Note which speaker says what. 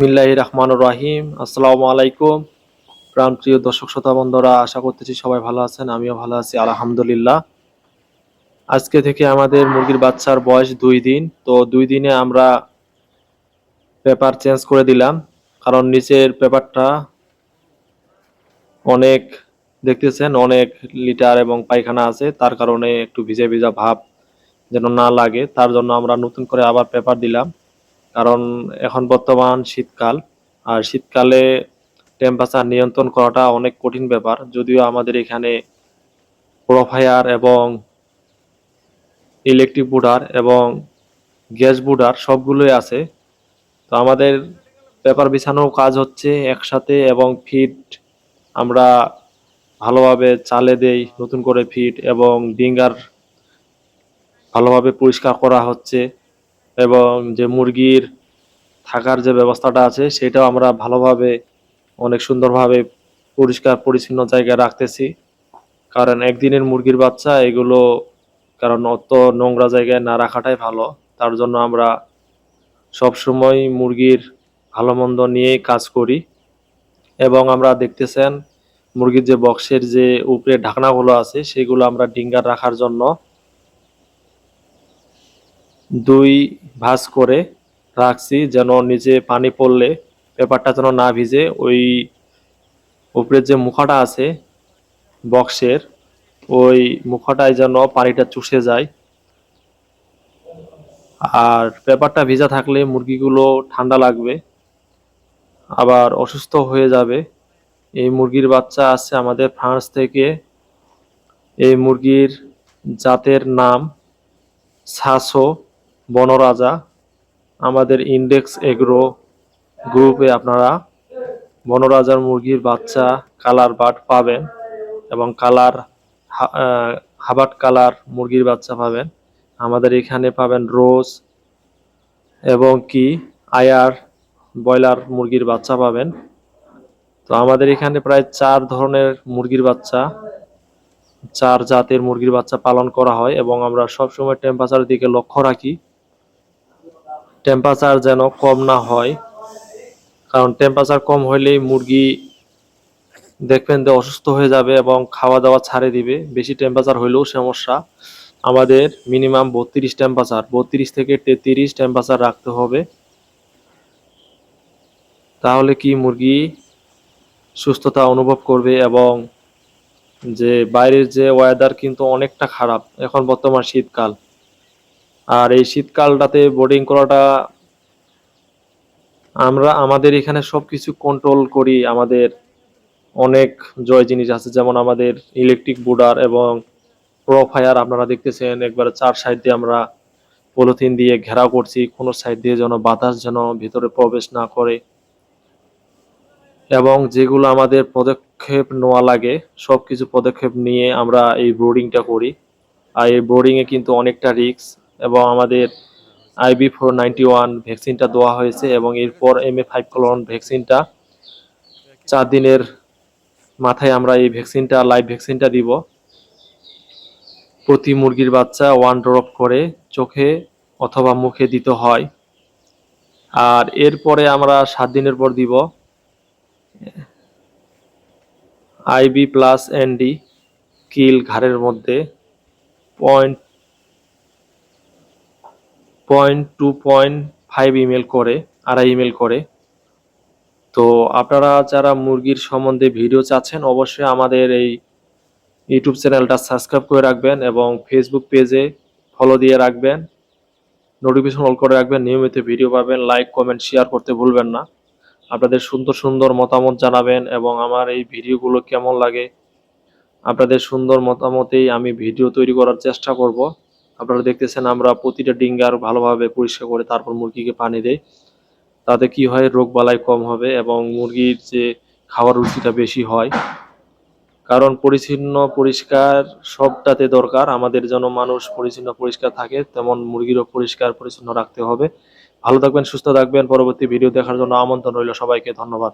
Speaker 1: বিসমিল্লাহির রহমানুর রহিম। আসসালামু আলাইকুম। প্রাণ প্রিয় দর্শক শ্রোতা বন্ধুরা, আশা করতেছি সবাই ভালো আছেন, আমিও ভালো আছি, আলহামদুলিল্লাহ। আজকে থেকে আমাদের মুরগির বাচ্চার বয়স দুই দিন, তো দুই দিনে আমরা পেপার চেঞ্জ করে দিলাম, কারণ নিচের পেপারটা অনেক, দেখতেছেন, অনেক লিটার এবং পায়খানা আছে, তার কারণে একটু ভিজে ভিজা ভাব যেন না লাগে, তার জন্য আমরা নতুন করে আবার পেপার দিলাম। কারণ এখন বর্তমান শীতকাল, আর শীতকালে টেম্পারেচার নিয়ন্ত্রণ করাটা অনেক কঠিন ব্যাপার। যদিও আমাদের এখানে প্রোফায়ার এবং ইলেকট্রিক বুডার এবং গ্যাস বুডার সবগুলোই আছে। তো আমাদের পেপার বিছানোর কাজ হচ্ছে একসাথে এবং ফিট আমরা ভালোভাবে চালে দেই, নতুন করে ফিট এবং ডিঙ্গার ভালোভাবে পরিষ্কার করা হচ্ছে। এবং যে মুরগির থাকার যে ব্যবস্থাটা আছে, সেটাও আমরা ভালোভাবে, অনেক সুন্দরভাবে পরিষ্কার পরিচ্ছন্ন জায়গায় রাখতেছি। কারণ একদিনের মুরগির বাচ্চা, এগুলো কারণ অত নোংরা জায়গায় না রাখাটাই ভালো। তার জন্য আমরা সবসময় মুরগির ভালো মন্দ নিয়েই কাজ করি। এবং আমরা দেখতেছেন, মুরগির যে বক্সের যে উপরে ঢাকনাগুলো আছে, সেগুলো আমরা ডিঙ্গার রাখার জন্য দুই ভাঁজ করে রাখছি যেন নিচে পানি পড়লে পেপারটা যেন না ভিজে ওই উপরের যে মুখাটা আছে বক্সের, ওই মুখাটায় যেন পানিটা চুষে যায়। আর পেপারটা ভিজা থাকলে মুরগিগুলো ঠান্ডা লাগবে, আবার অসুস্থ হয়ে যাবে। এই মুরগির বাচ্চা আছে আমাদের ফ্রান্স থেকে। এই মুরগির জাতের নাম সাসো। বনরাজা, আমাদের ইন্ডেক্স এগ্রো গ্রুপে আপনারা বনরাজার মুরগির বাচ্চা কালার বাট পাবেন এবং কালার হাবাট কালার মুরগির বাচ্চা পাবেন। আমাদের এখানে পাবেন রোজ এবং কি আয়ার ব্রয়লার মুরগির বাচ্চা পাবেন। তো আমাদের এখানে প্রায় চার ধরনের মুরগির বাচ্চা, চার জাতের মুরগির বাচ্চা পালন করা হয় এবং আমরা সবসময় টেম্পারেচারের দিকে লক্ষ্য রাখি। টেম্পারেচার যেন কম না হয়, কারণ টেম্পারেচার কম হইলেই মুরগি দেখবেন যে অসুস্থ হয়ে যাবে এবং খাওয়া দাওয়া ছাড়ে দিবে। বেশি টেম্পারেচার হইলেও সমস্যা। আমাদের মিনিমাম বত্রিশ টেম্পারেচার বত্রিশ থেকে তেত্রিশ টেম্পারেচার রাখতে হবে। তাহলে কি মুরগি সুস্থতা অনুভব করবে এবং যে বাইরের যে ওয়েদার কিন্তু অনেকটা খারাপ, এখন বর্তমান শীতকাল। আর এই শীতকালটাতে বোর্ডিং করাটা আমরা, আমাদের এখানে সব কিছু কন্ট্রোল করি, আমাদের অনেক জয় জিনিস আছে, যেমন আমাদের ইলেকট্রিক বোর্ডার এবং প্রোফায়ার আপনারা দেখতেছেন, একবারে চার সাইড দিয়ে আমরা পলিথিন দিয়ে ঘেরাও করছি, কোনো সাইড দিয়ে যেন বাতাস যেন ভিতরে প্রবেশ না করে। এবং যেগুলো আমাদের পদক্ষেপ নেওয়া লাগে সব কিছু পদক্ষেপ নিয়ে আমরা এই ব্রোডিংটা করি। আর এই ব্রোডিংয়ে কিন্তু অনেকটা রিস্ক এবং আমাদের আইবি ফোর নাইনটি ওয়ান ভ্যাকসিনটা দেওয়া হয়েছে এবং এরপর এম এ ফাইভ কলন ভ্যাকসিনটা চার দিনের মাথায় আমরা এই ভ্যাকসিনটা লাইভ ভ্যাকসিনটা দিব। প্রতি মুরগির বাচ্চা ওয়ান ড্রপ করে চোখে অথবা মুখে দিতে হয়। আর এরপরে আমরা সাত দিনের পর দিব আইবি প্লাস এনডি কিল ঘাড়ের মধ্যে। Point point two point five ML করে, আড়াই ইমেল করে। তো আপনারা যারা মুরগির সম্বন্ধে ভিডিও চাচ্ছেন, অবশ্যই আমাদের এই ইউটিউব চ্যানেলটা সাবস্ক্রাইব করে রাখবেন এবং ফেসবুক পেজে ফলো দিয়ে রাখবেন। নোটিফিকেশন অল করে রাখবেন। নিয়মিত ভিডিও পাবেন লাইক কমেন্ট শেয়ার করতে ভুলবেন না। আপনাদের সুন্দর সুন্দর মতামত জানাবেন এবং আমার এই ভিডিওগুলো কেমন লাগে, আপনাদের সুন্দর মতামতেই আমি ভিডিও তৈরি করার চেষ্টা করব। আপনারা দেখতেছেন আমরা প্রতিটা ডিঙ্গার ভালোভাবে পরিষ্কার করে তারপর মুরগিকে পানি দেই। তাতে কি হয়? রোগ বালাই কম হবে এবং মুরগির যে খাওয়ার রুচিটা বেশি হয়। কারণ পরিচ্ছন্ন, পরিষ্কার সবটাতে দরকার। আমাদের যেন মানুষ পরিচ্ছন্ন, পরিষ্কার থাকে, তেমন মুরগিরও পরিষ্কার, পরিচ্ছন্ন রাখতে হবে। ভালো থাকবেন, সুস্থ থাকবেন। পরবর্তী ভিডিও দেখার জন্য আমন্ত্রণ রইল সবাইকে। ধন্যবাদ।